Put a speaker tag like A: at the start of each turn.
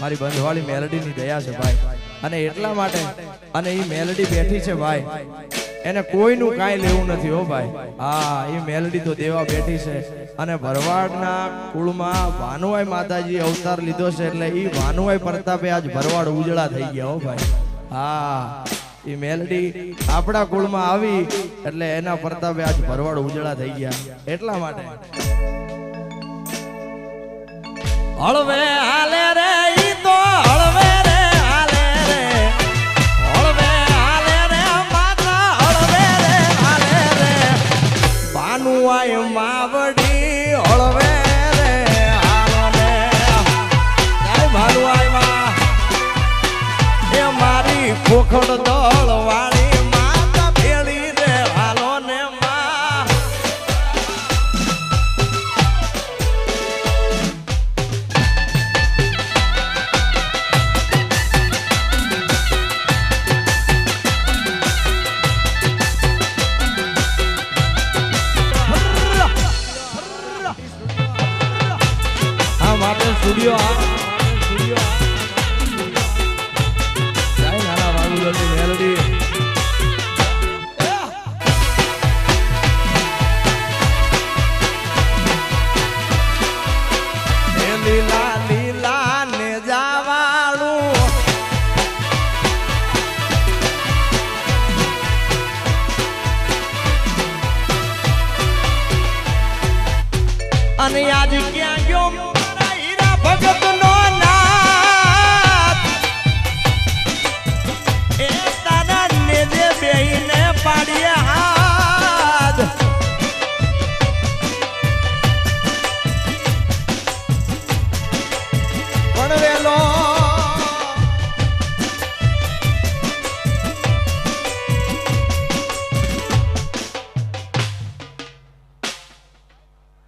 A: મારી બંધવાળી મેલડીની દયા છે ભાઈ. અને એટલા માટે અને એ મેલડી બેઠી છે ભાઈ. એને કોઈનું કાંઈ લેવું નથી હો ભાઈ. હા એ મેલડી તો દેવા બેઠી છે. અને ભરવાડના કુળમાં ભાનુભાઈ માતાજી અવતાર લીધો છે એટલે એ ભાનુભાઈ પ્રતાપે આજ ભરવાડ ઉજળા થઈ ગયા હો ભાઈ. હા એ મેલડી આપણા કુળમાં આવી એટલે એના પ્રતાપે આજ ભરવાડ ઉજળા થઈ ગયા. એટલા માટે. હળવે બાનુઆય માવડી હળવે રે હાલો ને ભાનુઆયમાં એ મારી ખોખડ દળ ઝૂલ્યો નાના વાળું મેલડી અને આજ ક્યાં ગયો?